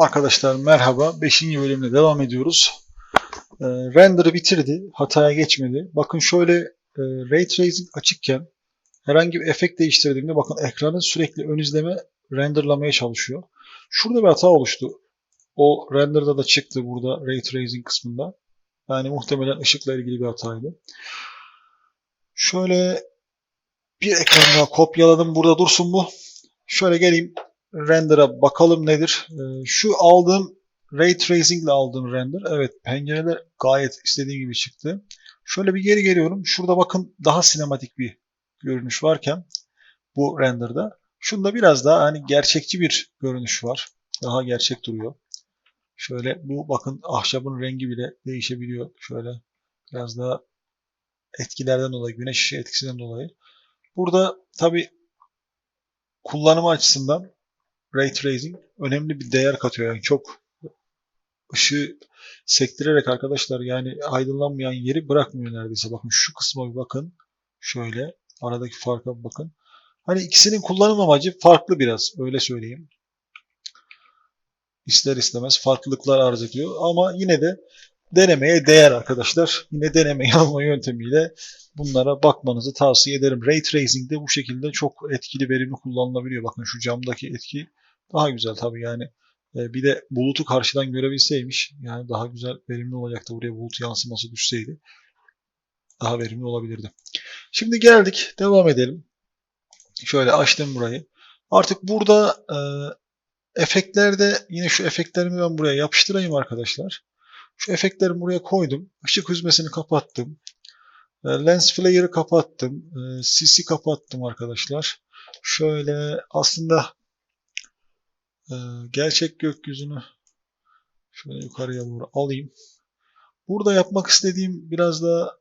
Arkadaşlar merhaba. 5. bölümle devam ediyoruz. Ee, render'ı bitirdi. Hataya geçmedi. Bakın şöyle e, Ray Tracing açıkken herhangi bir efekt değiştirdiğimde bakın ekranı sürekli ön izleme renderlamaya çalışıyor. Şurada bir hata oluştu. O render'da da çıktı burada Ray Tracing kısmında. Yani muhtemelen ışıkla ilgili bir hataydı. Şöyle bir ekran daha kopyaladım. Burada dursun bu. Şöyle geleyim render'a bakalım nedir. Ee, şu aldığım Ray Tracing ile aldığım render. Evet pencereler gayet istediğim gibi çıktı. Şöyle bir geri geliyorum. Şurada bakın daha sinematik bir görünüş varken bu render'da. Şunda biraz daha hani gerçekçi bir görünüş var. Daha gerçek duruyor. Şöyle bu bakın ahşabın rengi bile değişebiliyor. Şöyle biraz daha etkilerden dolayı, güneş etkisinden dolayı. Burada tabi kullanımı açısından Ray Tracing önemli bir değer katıyor. Yani çok ışığı sektirerek arkadaşlar yani aydınlanmayan yeri bırakmıyor neredeyse. Bakın şu kısma bir bakın. Şöyle aradaki farka bir bakın. Hani ikisinin kullanım amacı farklı biraz öyle söyleyeyim. İster istemez farklılıklar arz ediyor ama yine de denemeye değer arkadaşlar. Yine deneme yanılma yöntemiyle bunlara bakmanızı tavsiye ederim. Ray Tracing de bu şekilde çok etkili verimli kullanılabiliyor. Bakın şu camdaki etki daha güzel tabii yani. E, bir de bulutu karşıdan görebilseymiş yani daha güzel verimli olacaktı. Buraya bulut yansıması düşseydi daha verimli olabilirdi. Şimdi geldik. Devam edelim. Şöyle açtım burayı. Artık burada e, efektlerde yine şu efektlerimi ben buraya yapıştırayım arkadaşlar. Şu efektlerimi buraya koydum. Işık hüzmesini kapattım. E, lens flare'ı kapattım. E, sisi kapattım arkadaşlar. Şöyle aslında gerçek gökyüzünü şöyle yukarıya doğru alayım. Burada yapmak istediğim biraz da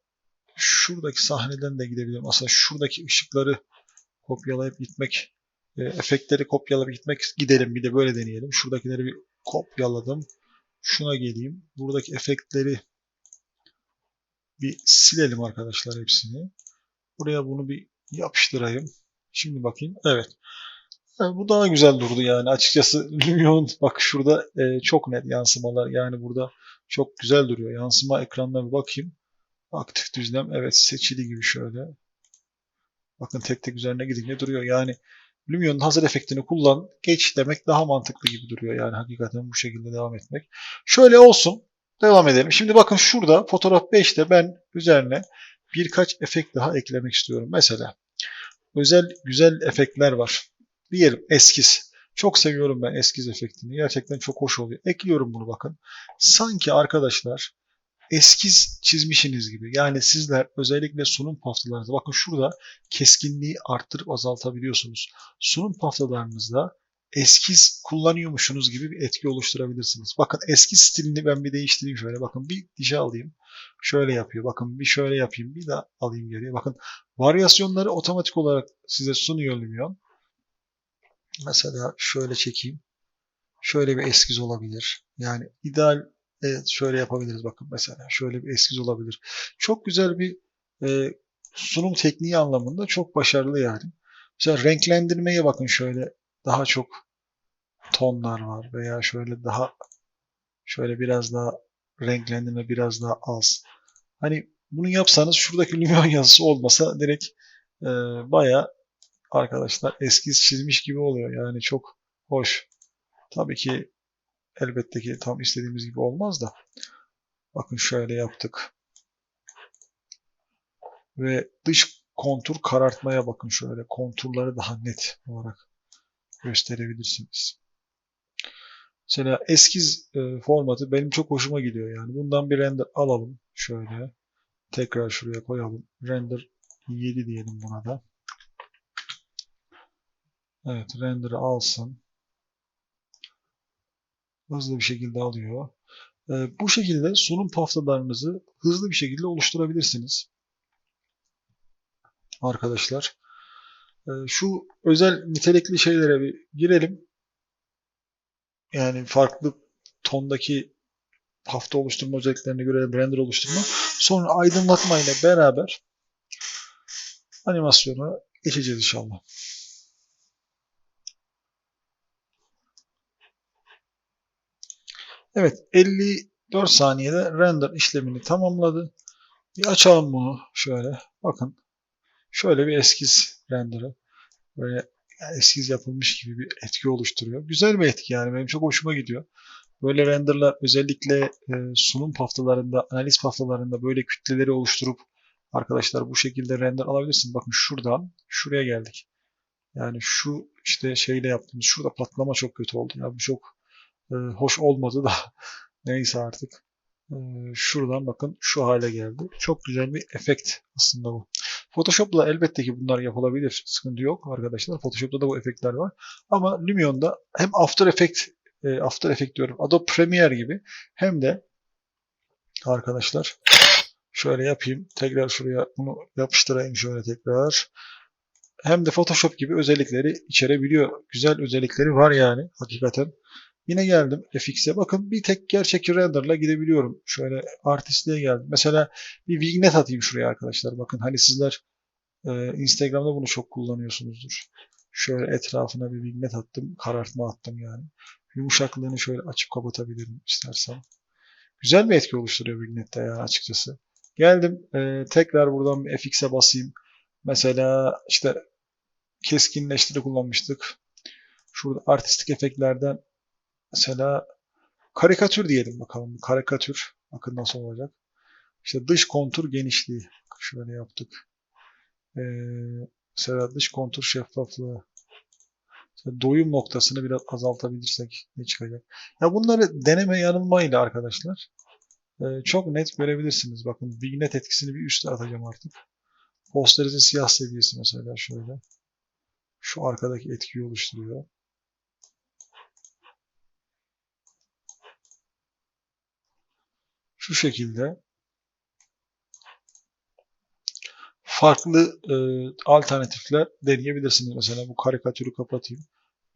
şuradaki sahneden de gidebilirim. Aslında şuradaki ışıkları kopyalayıp gitmek, e, efektleri kopyalayıp gitmek gidelim. Bir de böyle deneyelim. Şuradakileri bir kopyaladım. Şuna geleyim. Buradaki efektleri bir silelim arkadaşlar hepsini. Buraya bunu bir yapıştırayım. Şimdi bakayım. Evet. Bu daha güzel durdu yani. Açıkçası Lumion bak şurada e, çok net yansımalar. Yani burada çok güzel duruyor. Yansıma ekranına bir bakayım. Aktif düzlem evet seçili gibi şöyle. Bakın tek tek üzerine gidince duruyor. Yani Lumion'un hazır efektini kullan, geç demek daha mantıklı gibi duruyor. Yani hakikaten bu şekilde devam etmek. Şöyle olsun. Devam edelim. Şimdi bakın şurada fotoğraf 5'te ben üzerine birkaç efekt daha eklemek istiyorum. Mesela özel güzel efektler var. Diyelim eskiz. Çok seviyorum ben eskiz efektini. Gerçekten çok hoş oluyor. Ekliyorum bunu bakın. Sanki arkadaşlar eskiz çizmişsiniz gibi. Yani sizler özellikle sunum paftalarınızda bakın şurada keskinliği arttırıp azaltabiliyorsunuz. Sunum paftalarınızda eskiz kullanıyormuşsunuz gibi bir etki oluşturabilirsiniz. Bakın eskiz stilini ben bir değiştireyim şöyle. Bakın bir dişe alayım. Şöyle yapıyor. Bakın bir şöyle yapayım. Bir daha alayım geriye. Bakın varyasyonları otomatik olarak size sunuyor Lumion. Mesela şöyle çekeyim. Şöyle bir eskiz olabilir. Yani ideal Evet şöyle yapabiliriz bakın mesela. Şöyle bir eskiz olabilir. Çok güzel bir e, sunum tekniği anlamında çok başarılı yani. Mesela renklendirmeye bakın şöyle daha çok tonlar var veya şöyle daha şöyle biraz daha renklendirme biraz daha az. Hani bunu yapsanız şuradaki Lumion yazısı olmasa direkt e, baya arkadaşlar eskiz çizmiş gibi oluyor. Yani çok hoş. Tabii ki Elbette ki tam istediğimiz gibi olmaz da. Bakın şöyle yaptık. Ve dış kontur karartmaya bakın şöyle. Konturları daha net olarak gösterebilirsiniz. Mesela eskiz e, formatı benim çok hoşuma gidiyor yani. Bundan bir render alalım. Şöyle. Tekrar şuraya koyalım. Render 7 diyelim buna da. Evet render'ı alsın hızlı bir şekilde alıyor. Ee, bu şekilde sunum paftalarınızı hızlı bir şekilde oluşturabilirsiniz. Arkadaşlar. Ee, şu özel nitelikli şeylere bir girelim. Yani farklı tondaki hafta oluşturma özelliklerine göre render oluşturma. Sonra aydınlatma ile beraber animasyona geçeceğiz inşallah. Evet 54 saniyede render işlemini tamamladı. Bir açalım bunu şöyle. Bakın şöyle bir eskiz render'ı. Böyle eskiz yapılmış gibi bir etki oluşturuyor. Güzel bir etki yani benim çok hoşuma gidiyor. Böyle renderlar özellikle e, sunum haftalarında, analiz haftalarında böyle kütleleri oluşturup arkadaşlar bu şekilde render alabilirsiniz. Bakın şuradan şuraya geldik. Yani şu işte şeyle yaptığımız şurada patlama çok kötü oldu. Ya bu çok e, hoş olmadı da neyse artık. E, şuradan bakın şu hale geldi. Çok güzel bir efekt aslında bu. Photoshop'la elbette ki bunlar yapılabilir. Sıkıntı yok arkadaşlar. Photoshop'ta da bu efektler var. Ama Lumion'da hem After Effects e, After Effects diyorum. Adobe Premiere gibi hem de arkadaşlar şöyle yapayım. Tekrar şuraya bunu yapıştırayım şöyle tekrar. Hem de Photoshop gibi özellikleri içerebiliyor. Güzel özellikleri var yani hakikaten. Yine geldim FX'e. Bakın bir tek gerçek renderla gidebiliyorum. Şöyle artistliğe geldim. Mesela bir vignette atayım şuraya arkadaşlar. Bakın hani sizler e, Instagram'da bunu çok kullanıyorsunuzdur. Şöyle etrafına bir vignette attım. Karartma attım yani. Yumuşaklığını şöyle açıp kapatabilirim istersen. Güzel bir etki oluşturuyor vignette yani açıkçası. Geldim e, tekrar buradan bir FX'e basayım. Mesela işte keskinleştiri kullanmıştık. Şurada artistik efektlerden mesela karikatür diyelim bakalım. Karikatür. Bakın nasıl olacak. İşte dış kontur genişliği. Şöyle yaptık. Ee, mesela dış kontur şeffaflığı. Mesela doyum noktasını biraz azaltabilirsek ne çıkacak? Ya bunları deneme yanılmayla arkadaşlar e, çok net görebilirsiniz. Bakın vignette etkisini bir üste atacağım artık. Posterize siyah seviyesi mesela şöyle. Şu arkadaki etkiyi oluşturuyor. Şu şekilde farklı e, alternatifler deneyebilirsiniz. Mesela bu karikatürü kapatayım.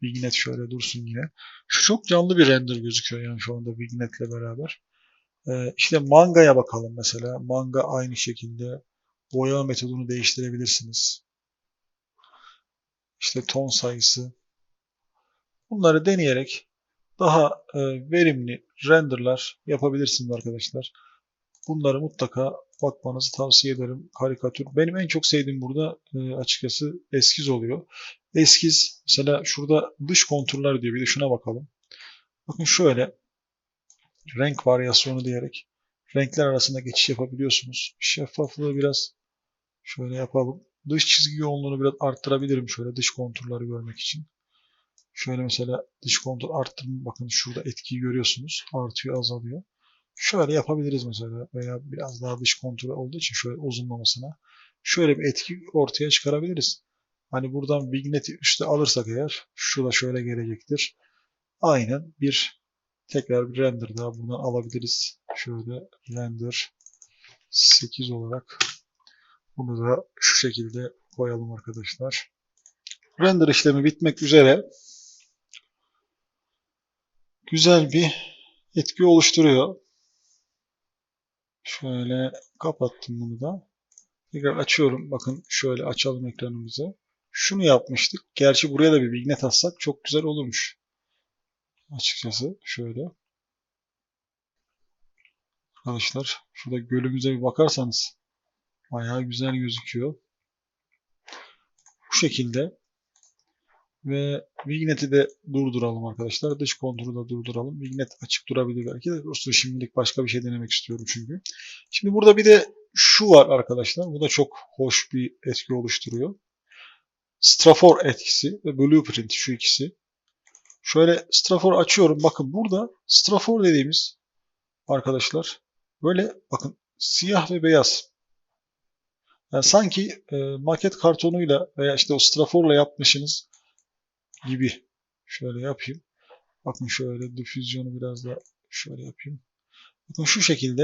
Vignette şöyle dursun yine. Şu çok canlı bir render gözüküyor yani şu anda Vignette ile beraber. E, işte mangaya bakalım mesela. Manga aynı şekilde boya metodunu değiştirebilirsiniz. İşte ton sayısı. Bunları deneyerek daha e, verimli renderlar yapabilirsiniz arkadaşlar. Bunları mutlaka bakmanızı tavsiye ederim. Karikatür. Benim en çok sevdiğim burada e, açıkçası eskiz oluyor. Eskiz mesela şurada dış konturlar diyor. Bir de şuna bakalım. Bakın şöyle renk varyasyonu diyerek renkler arasında geçiş yapabiliyorsunuz. Şeffaflığı biraz şöyle yapalım. Dış çizgi yoğunluğunu biraz arttırabilirim şöyle dış konturları görmek için. Şöyle mesela dış kontur arttırma bakın şurada etkiyi görüyorsunuz. Artıyor azalıyor. Şöyle yapabiliriz mesela veya biraz daha dış kontur olduğu için şöyle uzunlamasına şöyle bir etki ortaya çıkarabiliriz. Hani buradan vignet'i üste alırsak eğer şu da şöyle gelecektir. Aynen bir tekrar bir render daha buradan alabiliriz. Şöyle render 8 olarak bunu da şu şekilde koyalım arkadaşlar. Render işlemi bitmek üzere. Güzel bir etki oluşturuyor. Şöyle kapattım bunu da. Tekrar açıyorum. Bakın şöyle açalım ekranımızı. Şunu yapmıştık. Gerçi buraya da bir vignette atsak çok güzel olurmuş. Açıkçası şöyle. Arkadaşlar şurada gölümüze bir bakarsanız bayağı güzel gözüküyor. Bu şekilde ve Vignette'i de durduralım arkadaşlar. Dış konturu da durduralım. Vignet açık durabilir belki de. Dostum şimdilik başka bir şey denemek istiyorum çünkü. Şimdi burada bir de şu var arkadaşlar. Bu da çok hoş bir etki oluşturuyor. Strafor etkisi ve Blueprint şu ikisi. Şöyle Strafor açıyorum. Bakın burada Strafor dediğimiz arkadaşlar böyle bakın siyah ve beyaz. Yani sanki e, maket kartonuyla veya işte o Strafor'la yapmışsınız gibi. Şöyle yapayım. Bakın şöyle difüzyonu biraz da şöyle yapayım. Bakın şu şekilde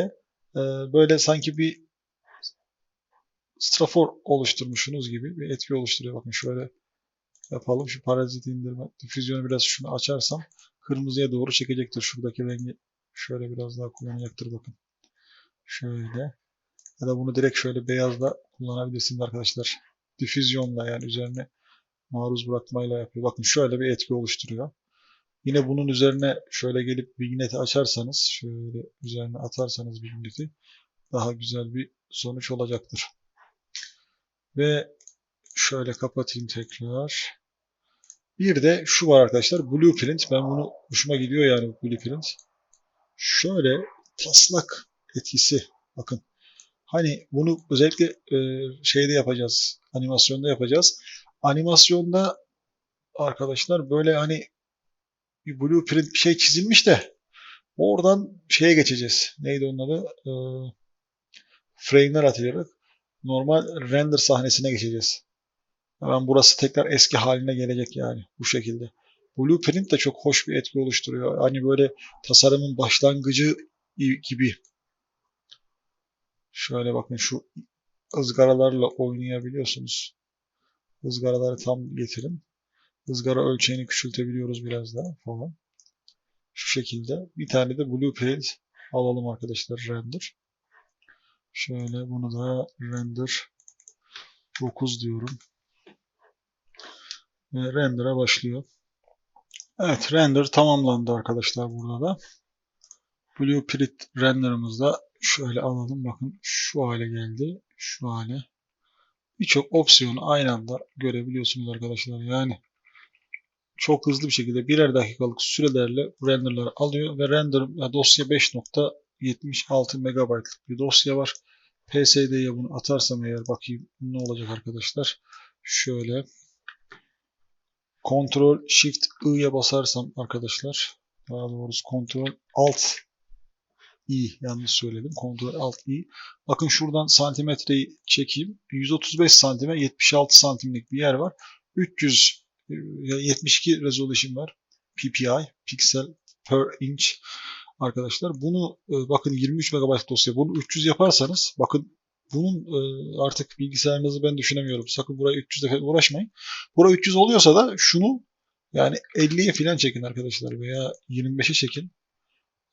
e, böyle sanki bir strafor oluşturmuşsunuz gibi bir etki oluşturuyor. Bakın şöyle yapalım. Şu parazit indirme. Difüzyonu biraz şunu açarsam kırmızıya doğru çekecektir. Şuradaki rengi şöyle biraz daha kullanacaktır bakın. Şöyle. Ya da bunu direkt şöyle beyazla kullanabilirsiniz arkadaşlar. Difüzyonla yani üzerine maruz bırakmayla yapıyor. Bakın şöyle bir etki oluşturuyor. Yine bunun üzerine şöyle gelip Vignet'i açarsanız, şöyle üzerine atarsanız Vignet'i daha güzel bir sonuç olacaktır. Ve şöyle kapatayım tekrar. Bir de şu var arkadaşlar. Blueprint. Ben bunu hoşuma gidiyor yani bu Blueprint. Şöyle taslak etkisi. Bakın. Hani bunu özellikle e, şeyde yapacağız. Animasyonda yapacağız. Animasyonda arkadaşlar böyle hani bir blueprint bir şey çizilmiş de oradan şeye geçeceğiz. Neydi onun adı? E, frame'ler atayarak normal render sahnesine geçeceğiz. Hemen burası tekrar eski haline gelecek yani bu şekilde. Blueprint de çok hoş bir etki oluşturuyor. Hani böyle tasarımın başlangıcı gibi. Şöyle bakın şu ızgaralarla oynayabiliyorsunuz. Izgaraları tam getirin. Izgara ölçeğini küçültebiliyoruz biraz daha falan. Şu şekilde. Bir tane de blueprint alalım arkadaşlar render. Şöyle bunu da render 9 diyorum. Ve render'a başlıyor. Evet render tamamlandı arkadaşlar burada da. Blueprint render'ımızda şöyle alalım. Bakın şu hale geldi. Şu hale. Birçok opsiyonu aynı anda görebiliyorsunuz arkadaşlar. Yani çok hızlı bir şekilde birer dakikalık sürelerle renderları alıyor ve render dosya 5.76 MB'lık bir dosya var. PSD'ye bunu atarsam eğer bakayım ne olacak arkadaşlar. Şöyle Ctrl Shift I'ye basarsam arkadaşlar daha doğrusu Ctrl Alt i yanlış söyledim. Ctrl Alt i. Bakın şuradan santimetreyi çekeyim. 135 santime 76 santimlik bir yer var. 300 72 resolution var. PPI, pixel per inch arkadaşlar. Bunu e, bakın 23 MB dosya. Bunu 300 yaparsanız bakın bunun e, artık bilgisayarınızı ben düşünemiyorum. Sakın buraya 300'de uğraşmayın. Buraya 300 oluyorsa da şunu yani 50'ye falan çekin arkadaşlar veya 25'e çekin.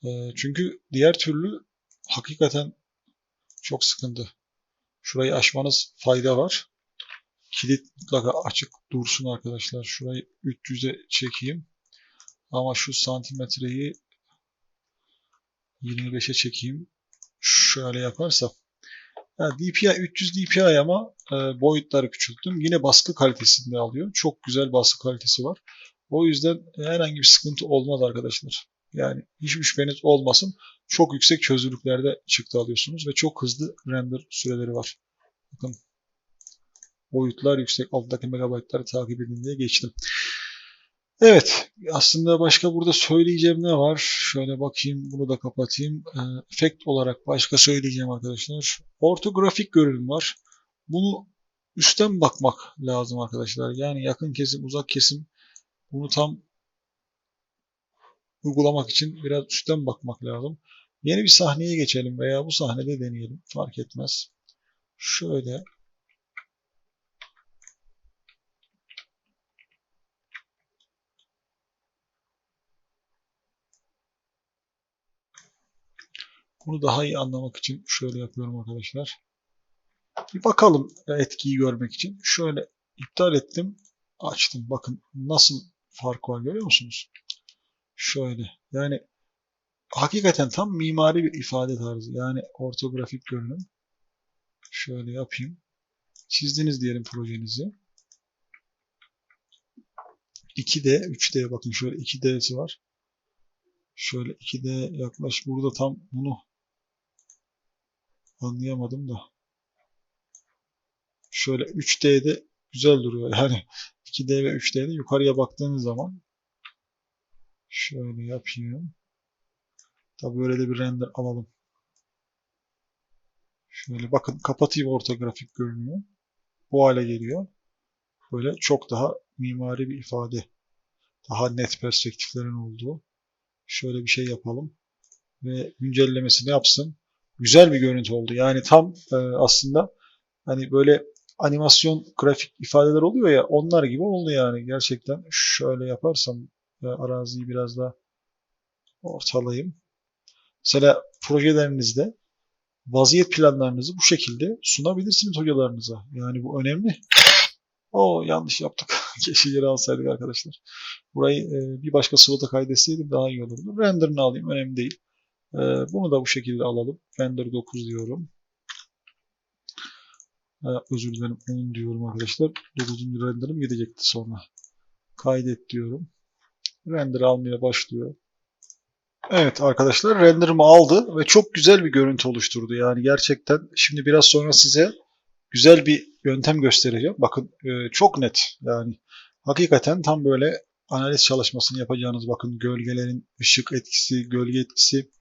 E, çünkü diğer türlü hakikaten çok sıkıntı. Şurayı aşmanız fayda var. Kilit mutlaka açık dursun arkadaşlar. Şurayı 300'e çekeyim. Ama şu santimetreyi 25'e çekeyim. Şöyle yaparsam. Yani DPI 300 DPI ama e, boyutları küçülttüm. Yine baskı kalitesinde alıyor. Çok güzel baskı kalitesi var. O yüzden herhangi bir sıkıntı olmaz arkadaşlar. Yani hiçbir şüpheniz olmasın. Çok yüksek çözünürlüklerde çıktı alıyorsunuz ve çok hızlı render süreleri var. Bakın boyutlar yüksek. Alttaki megabaytları takip edin diye geçtim. Evet. Aslında başka burada söyleyeceğim ne var? Şöyle bakayım. Bunu da kapatayım. E, efekt olarak başka söyleyeceğim arkadaşlar. Ortografik görünüm var. Bunu üstten bakmak lazım arkadaşlar. Yani yakın kesim, uzak kesim bunu tam uygulamak için biraz üstten bakmak lazım. Yeni bir sahneye geçelim veya bu sahnede deneyelim. Fark etmez. Şöyle Bunu daha iyi anlamak için şöyle yapıyorum arkadaşlar. Bir bakalım etkiyi görmek için. Şöyle iptal ettim. Açtım. Bakın nasıl fark var görüyor musunuz? Şöyle. Yani hakikaten tam mimari bir ifade tarzı. Yani ortografik görünüm. Şöyle yapayım. Çizdiniz diyelim projenizi. 2D, 3D bakın şöyle 2D'si var. Şöyle 2D yaklaş. Burada tam bunu Anlayamadım da. Şöyle 3D'de güzel duruyor. Yani 2D ve 3D'de yukarıya baktığınız zaman şöyle yapayım. Tabi böyle de bir render alalım. Şöyle bakın kapatayım ortografik görünümü. Bu hale geliyor. Böyle çok daha mimari bir ifade. Daha net perspektiflerin olduğu. Şöyle bir şey yapalım. Ve güncellemesini yapsın güzel bir görüntü oldu. Yani tam e, aslında hani böyle animasyon grafik ifadeler oluyor ya onlar gibi oldu yani gerçekten. Şöyle yaparsam araziyi biraz daha ortalayayım. Mesela projelerinizde vaziyet planlarınızı bu şekilde sunabilirsiniz hocalarınıza. Yani bu önemli. O yanlış yaptık. Keşke geri alsaydık arkadaşlar. Burayı e, bir başka sıvıda kaydetseydim daha iyi olurdu. Render'ını alayım önemli değil. E, bunu da bu şekilde alalım. Render 9 diyorum. E, özür dilerim 10 diyorum arkadaşlar. 9. render'ım gidecekti sonra. Kaydet diyorum. Render almaya başlıyor. Evet arkadaşlar render'ımı aldı ve çok güzel bir görüntü oluşturdu. Yani gerçekten şimdi biraz sonra size güzel bir yöntem göstereceğim. Bakın e, çok net yani hakikaten tam böyle analiz çalışmasını yapacağınız bakın gölgelerin ışık etkisi, gölge etkisi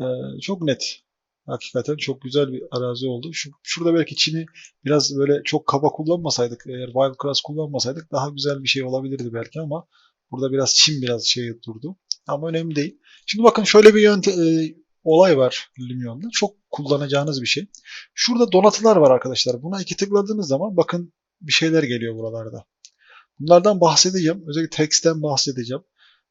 e, çok net. Hakikaten çok güzel bir arazi oldu. Şu, şurada belki Çin'i biraz böyle çok kaba kullanmasaydık, eğer Wildcraft kullanmasaydık daha güzel bir şey olabilirdi belki ama burada biraz Çin biraz şey durdu. Ama önemli değil. Şimdi bakın şöyle bir yöntem, e, olay var Lumion'da. Çok kullanacağınız bir şey. Şurada donatılar var arkadaşlar. Buna iki tıkladığınız zaman bakın bir şeyler geliyor buralarda. Bunlardan bahsedeceğim. Özellikle text'ten bahsedeceğim.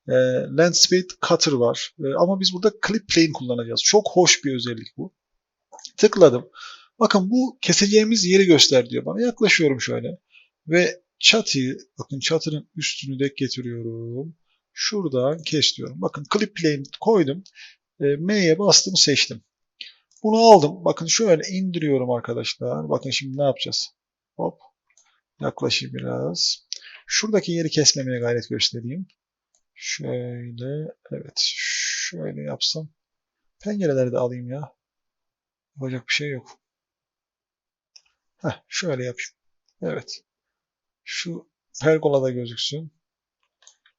E, Landscape Cutter var. E, ama biz burada Clip Plane kullanacağız. Çok hoş bir özellik bu. Tıkladım. Bakın bu keseceğimiz yeri göster diyor bana. Yaklaşıyorum şöyle. Ve çatıyı, bakın çatının üstünü de getiriyorum. Şuradan kes diyorum. Bakın Clip Plane koydum. E, M'ye bastım seçtim. Bunu aldım. Bakın şöyle indiriyorum arkadaşlar. Bakın şimdi ne yapacağız? Hop. Yaklaşayım biraz. Şuradaki yeri kesmemeye gayret göstereyim. Şöyle. Evet. Şöyle yapsam. Pencereleri de alayım ya. Yapacak bir şey yok. Heh, şöyle yapayım. Evet. Şu pergola da gözüksün.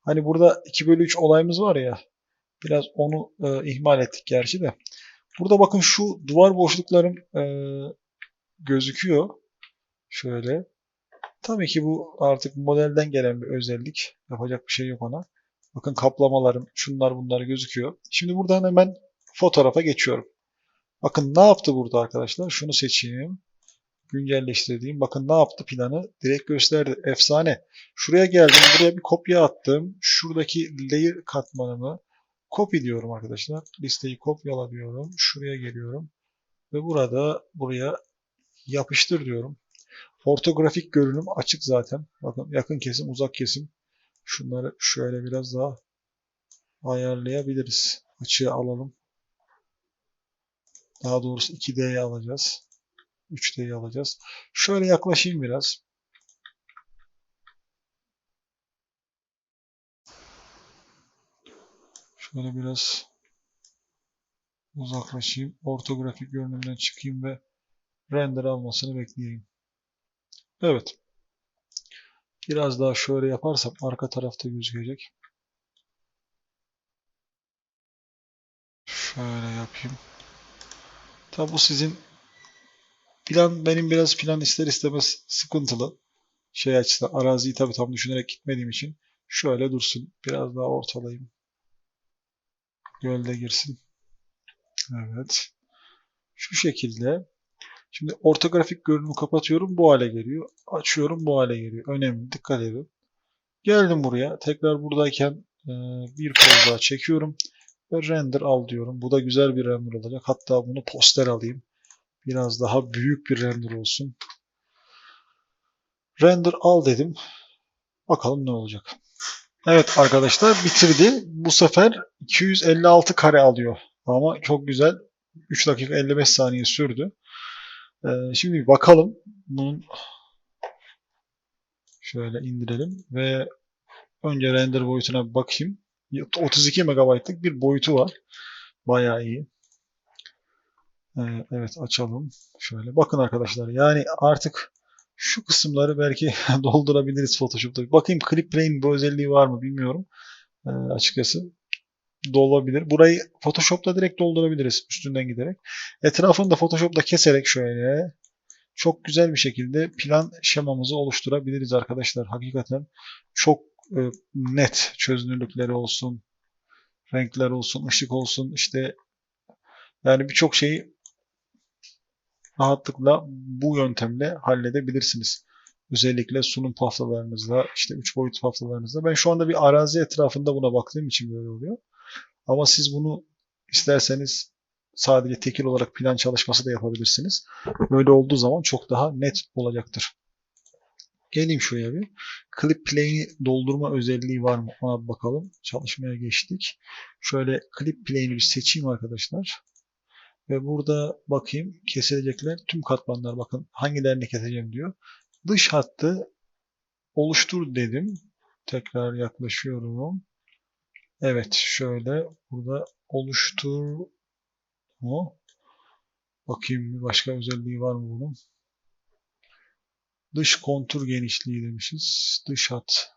Hani burada 2 bölü 3 olayımız var ya. Biraz onu e, ihmal ettik gerçi de. Burada bakın şu duvar boşluklarım e, gözüküyor. Şöyle. Tabii ki bu artık modelden gelen bir özellik. Yapacak bir şey yok ona. Bakın kaplamalarım, şunlar bunlar gözüküyor. Şimdi buradan hemen fotoğrafa geçiyorum. Bakın ne yaptı burada arkadaşlar? Şunu seçeyim. Güncelleştirdiğim. Bakın ne yaptı planı? Direkt gösterdi. Efsane. Şuraya geldim. Buraya bir kopya attım. Şuradaki layer katmanımı copy diyorum arkadaşlar. Listeyi kopyala diyorum. Şuraya geliyorum. Ve burada buraya yapıştır diyorum. Ortografik görünüm açık zaten. Bakın yakın kesim, uzak kesim. Şunları şöyle biraz daha ayarlayabiliriz. Açığı alalım. Daha doğrusu 2D'ye alacağız. 3D'yi alacağız. Şöyle yaklaşayım biraz. Şöyle biraz uzaklaşayım. Ortografik görünümden çıkayım ve render almasını bekleyeyim. Evet. Biraz daha şöyle yaparsam arka tarafta gözükecek. Şöyle yapayım. Tabi bu sizin plan benim biraz plan ister istemez sıkıntılı. Şey açısından araziyi tabi tam düşünerek gitmediğim için şöyle dursun. Biraz daha ortalayayım. Gölde girsin. Evet. Şu şekilde. Şimdi ortografik görünümü kapatıyorum. Bu hale geliyor. Açıyorum. Bu hale geliyor. Önemli. Dikkat edin. Geldim buraya. Tekrar buradayken e, bir kol daha çekiyorum. Ve render al diyorum. Bu da güzel bir render olacak. Hatta bunu poster alayım. Biraz daha büyük bir render olsun. Render al dedim. Bakalım ne olacak. Evet arkadaşlar bitirdi. Bu sefer 256 kare alıyor. Ama çok güzel. 3 dakika 55 saniye sürdü. Ee, şimdi bakalım. Bunun şöyle indirelim ve önce render boyutuna bakayım. 32 MB'lık bir boyutu var. Bayağı iyi. Ee, evet açalım. Şöyle bakın arkadaşlar. Yani artık şu kısımları belki doldurabiliriz Photoshop'ta. Bakayım Clip Plane bu özelliği var mı bilmiyorum. Ee, açıkçası dolabilir. Burayı Photoshop'ta direkt doldurabiliriz üstünden giderek. Etrafını da Photoshop'ta keserek şöyle çok güzel bir şekilde plan şemamızı oluşturabiliriz arkadaşlar. Hakikaten çok e, net çözünürlükleri olsun, renkler olsun, ışık olsun işte yani birçok şeyi rahatlıkla bu yöntemle halledebilirsiniz. Özellikle sunum haftalarınızda, işte 3 boyut haftalarınızda. Ben şu anda bir arazi etrafında buna baktığım için böyle oluyor. Ama siz bunu isterseniz sadece tekil olarak plan çalışması da yapabilirsiniz. Böyle olduğu zaman çok daha net olacaktır. geleyim şuraya bir. Clip plane'i doldurma özelliği var mı? Ona bakalım. Çalışmaya geçtik. Şöyle clip plane'i bir seçeyim arkadaşlar. Ve burada bakayım kesilecekler tüm katmanlar bakın hangilerini keseceğim diyor. Dış hattı oluştur dedim. Tekrar yaklaşıyorum. Evet şöyle burada oluştur mu? Bakayım bir başka özelliği var mı bunun? Dış kontur genişliği demişiz. Dış hat.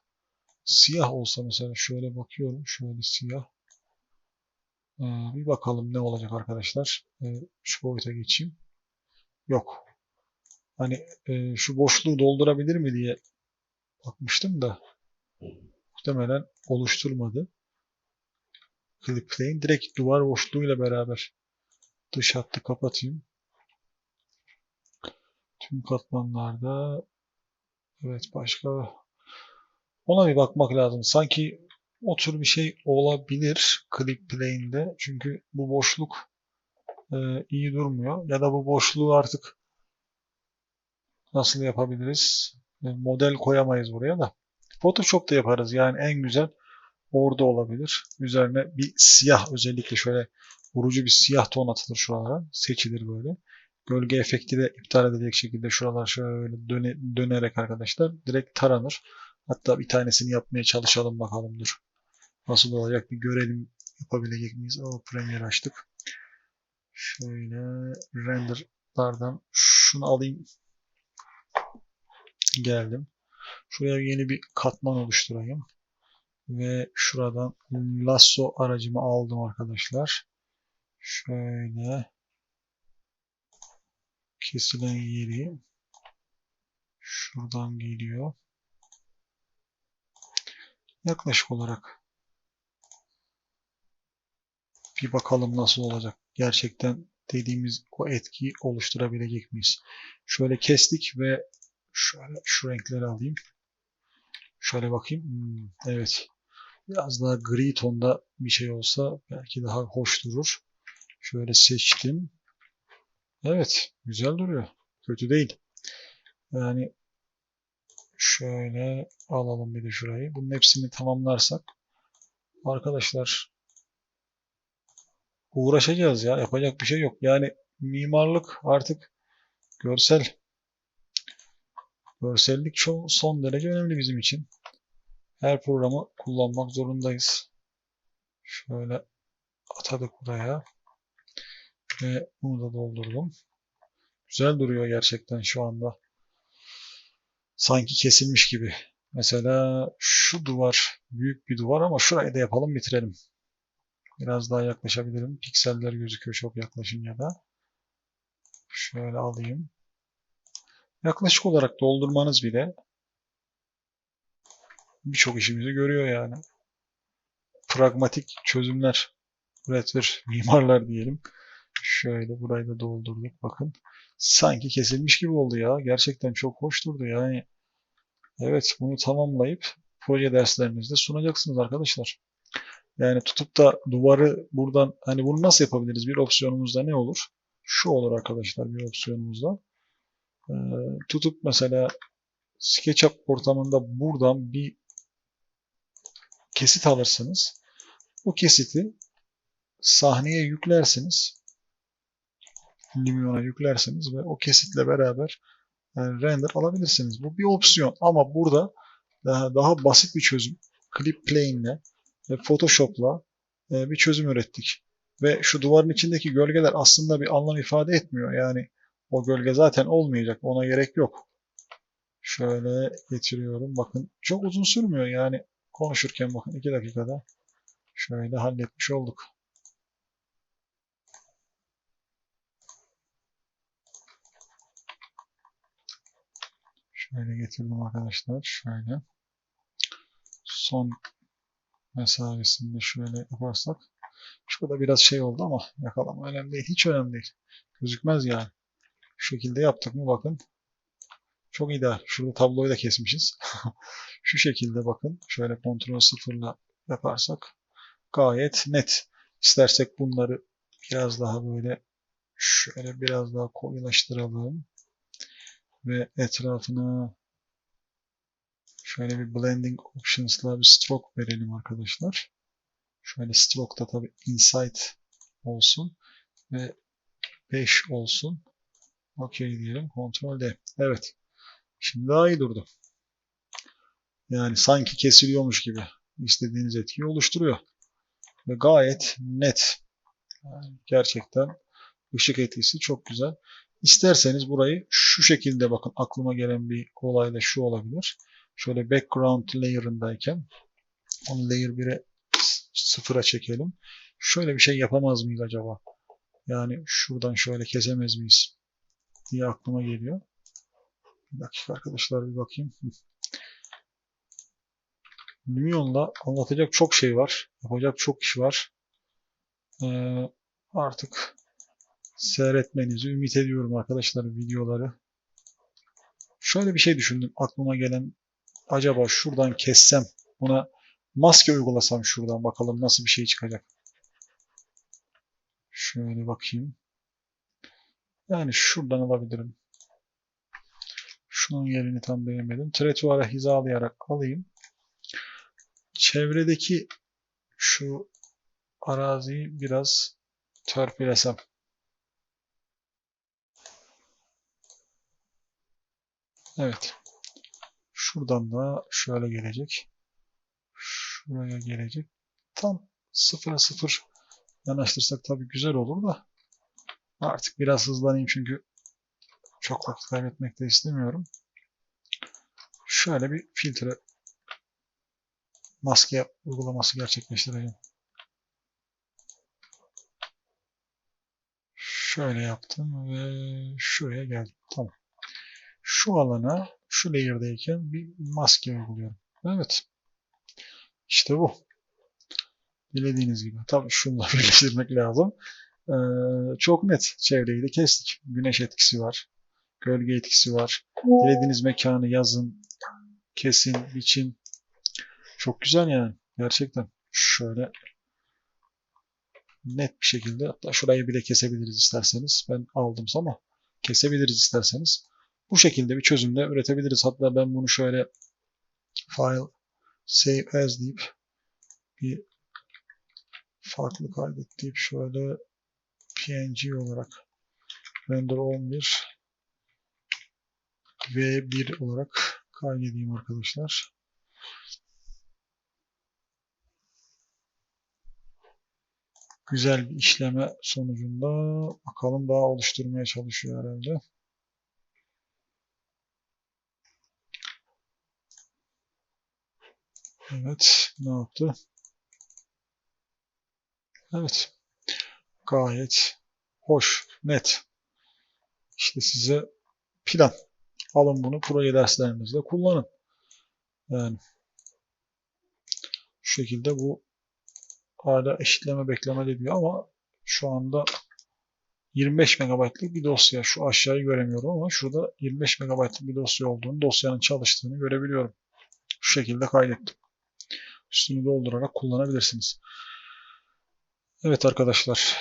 Siyah olsa mesela şöyle bakıyorum. Şöyle siyah. Ee, bir bakalım ne olacak arkadaşlar. Ee, şu boyuta geçeyim. Yok. Hani e, şu boşluğu doldurabilir mi diye bakmıştım da muhtemelen oluşturmadı. Clip direkt duvar boşluğuyla beraber dış hattı kapatayım. Tüm katmanlarda evet başka ona bir bakmak lazım. Sanki o tür bir şey olabilir clip plane'de. Çünkü bu boşluk e, iyi durmuyor. Ya da bu boşluğu artık nasıl yapabiliriz? E, model koyamayız buraya da. Photoshop'ta yaparız. Yani en güzel orada olabilir. Üzerine bir siyah özellikle şöyle vurucu bir siyah ton atılır şuralara. Seçilir böyle. Gölge efekti de iptal edecek şekilde şuralar şöyle döne, dönerek arkadaşlar direkt taranır. Hatta bir tanesini yapmaya çalışalım bakalım dur. Nasıl olacak bir görelim yapabilecek miyiz? O Premiere açtık. Şöyle renderlardan şunu alayım. Geldim. Şuraya yeni bir katman oluşturayım. Ve şuradan lasso aracımı aldım arkadaşlar. Şöyle kesilen yeri şuradan geliyor. Yaklaşık olarak bir bakalım nasıl olacak. Gerçekten dediğimiz o etkiyi oluşturabilecek miyiz? Şöyle kestik ve şöyle şu renkleri alayım. Şöyle bakayım. Hmm, evet. Biraz daha gri tonda bir şey olsa belki daha hoş durur. Şöyle seçtim. Evet. Güzel duruyor. Kötü değil. Yani şöyle alalım bir de şurayı. Bunun hepsini tamamlarsak arkadaşlar uğraşacağız ya. Yapacak bir şey yok. Yani mimarlık artık görsel görsellik çok son derece önemli bizim için. Her programı kullanmak zorundayız. Şöyle atadık buraya. Ve bunu da doldurdum. Güzel duruyor gerçekten şu anda. Sanki kesilmiş gibi. Mesela şu duvar büyük bir duvar ama şurayı da yapalım bitirelim. Biraz daha yaklaşabilirim. Pikseller gözüküyor çok yaklaşınca da. Şöyle alayım. Yaklaşık olarak doldurmanız bile birçok işimizi görüyor yani. Pragmatik çözümler üretir mimarlar diyelim. Şöyle burayı da doldurduk bakın. Sanki kesilmiş gibi oldu ya. Gerçekten çok hoş durdu yani. Evet bunu tamamlayıp proje derslerinizde sunacaksınız arkadaşlar. Yani tutup da duvarı buradan hani bunu nasıl yapabiliriz? Bir opsiyonumuzda ne olur? Şu olur arkadaşlar bir opsiyonumuzda. Ee, tutup mesela SketchUp ortamında buradan bir kesit alırsınız. Bu kesiti sahneye yüklersiniz. Lumion'a yüklersiniz ve o kesitle beraber yani render alabilirsiniz. Bu bir opsiyon ama burada daha, daha basit bir çözüm. Clip Plane ile ve Photoshop'la e, bir çözüm ürettik. Ve şu duvarın içindeki gölgeler aslında bir anlam ifade etmiyor. Yani o gölge zaten olmayacak. Ona gerek yok. Şöyle getiriyorum. Bakın çok uzun sürmüyor. Yani konuşurken bakın 2 dakikada şöyle halletmiş olduk. Şöyle getirdim arkadaşlar. Şöyle. Son mesafesinde şöyle yaparsak. Şurada biraz şey oldu ama yakalama önemli değil. Hiç önemli değil. Gözükmez yani. Şu şekilde yaptık mı bakın. Çok ideal. Şurada tabloyu da kesmişiz. Şu şekilde bakın. Şöyle kontrol sıfırla yaparsak gayet net. İstersek bunları biraz daha böyle şöyle biraz daha koyulaştıralım. Ve etrafına Şöyle bir blending options'la bir stroke verelim arkadaşlar. Şöyle stroke da tabii insight olsun ve 5 olsun. Okey diyelim. Ctrl D. Evet. Şimdi daha iyi durdu. Yani sanki kesiliyormuş gibi istediğiniz etkiyi oluşturuyor. Ve gayet net. Yani gerçekten ışık etkisi çok güzel. İsterseniz burayı şu şekilde bakın aklıma gelen bir olay da şu olabilir. Şöyle background layer'ındayken onu layer 1'e sıfıra çekelim. Şöyle bir şey yapamaz mıyız acaba? Yani şuradan şöyle kesemez miyiz? diye aklıma geliyor. Bir dakika arkadaşlar bir bakayım. Lumion'la anlatacak çok şey var. Yapacak çok iş var. Ee, artık seyretmenizi ümit ediyorum arkadaşlar videoları. Şöyle bir şey düşündüm. Aklıma gelen acaba şuradan kessem buna maske uygulasam şuradan bakalım nasıl bir şey çıkacak. Şöyle bakayım. Yani şuradan alabilirim. Şunun yerini tam beğenmedim. Tretuara hizalayarak alayım. Çevredeki şu araziyi biraz törpülesem. Evet. Şuradan da şöyle gelecek. Şuraya gelecek. Tam sıfıra sıfır yanaştırsak tabii güzel olur da artık biraz hızlanayım çünkü çok vakit kaybetmek de istemiyorum. Şöyle bir filtre maske uygulaması gerçekleştireceğim. Şöyle yaptım ve şuraya geldim. Tamam. Şu alana şu layer'dayken bir maske uyguluyorum. Evet. İşte bu. Dilediğiniz gibi. Tabii şununla birleştirmek lazım. Ee, çok net. Çevreyi de kestik. Güneş etkisi var. Gölge etkisi var. Dilediğiniz mekanı yazın, kesin, biçin. Çok güzel yani. Gerçekten. Şöyle net bir şekilde hatta şurayı bile kesebiliriz isterseniz. Ben aldım ama kesebiliriz isterseniz. Bu şekilde bir çözümle üretebiliriz. Hatta ben bunu şöyle file save as deyip bir farklı kaydet deyip şöyle png olarak render 11 v1 olarak kaydedeyim arkadaşlar. Güzel bir işleme sonucunda bakalım daha oluşturmaya çalışıyor herhalde. Evet, ne yaptı? Evet. Gayet hoş, net. İşte size plan. Alın bunu proje derslerinizde kullanın. Yani şu şekilde bu hala eşitleme bekleme diyor ama şu anda 25 MB'lık bir dosya. Şu aşağıyı göremiyorum ama şurada 25 MB'lık bir dosya olduğunu, dosyanın çalıştığını görebiliyorum. Şu şekilde kaydettim. Üstünü doldurarak kullanabilirsiniz. Evet arkadaşlar.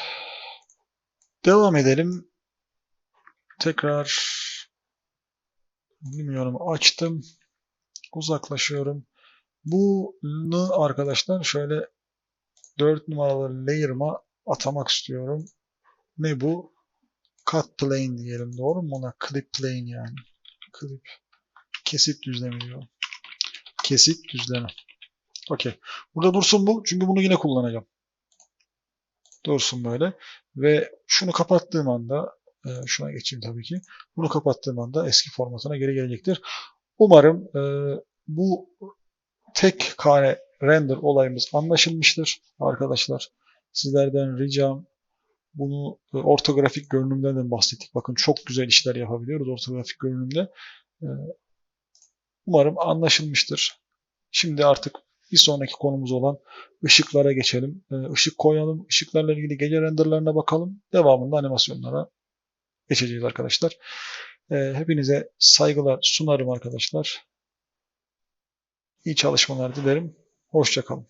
Devam edelim. Tekrar bilmiyorum açtım. Uzaklaşıyorum. Bunu arkadaşlar şöyle 4 numaralı layer'ıma atamak istiyorum. Ne bu? Cut plane diyelim. Doğru mu ona? Clip plane yani. Clip. Kesit düzlemi diyor. Kesit düzlemi. Okey. Burada dursun bu. Çünkü bunu yine kullanacağım. Dursun böyle. Ve şunu kapattığım anda e, şuna geçeyim tabii ki. Bunu kapattığım anda eski formatına geri gelecektir. Umarım e, bu tek kare render olayımız anlaşılmıştır arkadaşlar. Sizlerden ricam bunu ortografik görünümden de bahsettik. Bakın çok güzel işler yapabiliyoruz ortografik görünümde. E, umarım anlaşılmıştır. Şimdi artık bir sonraki konumuz olan ışıklara geçelim. Işık koyalım. Işıklarla ilgili gece renderlarına bakalım. Devamında animasyonlara geçeceğiz arkadaşlar. Hepinize saygılar sunarım arkadaşlar. İyi çalışmalar dilerim. Hoşçakalın.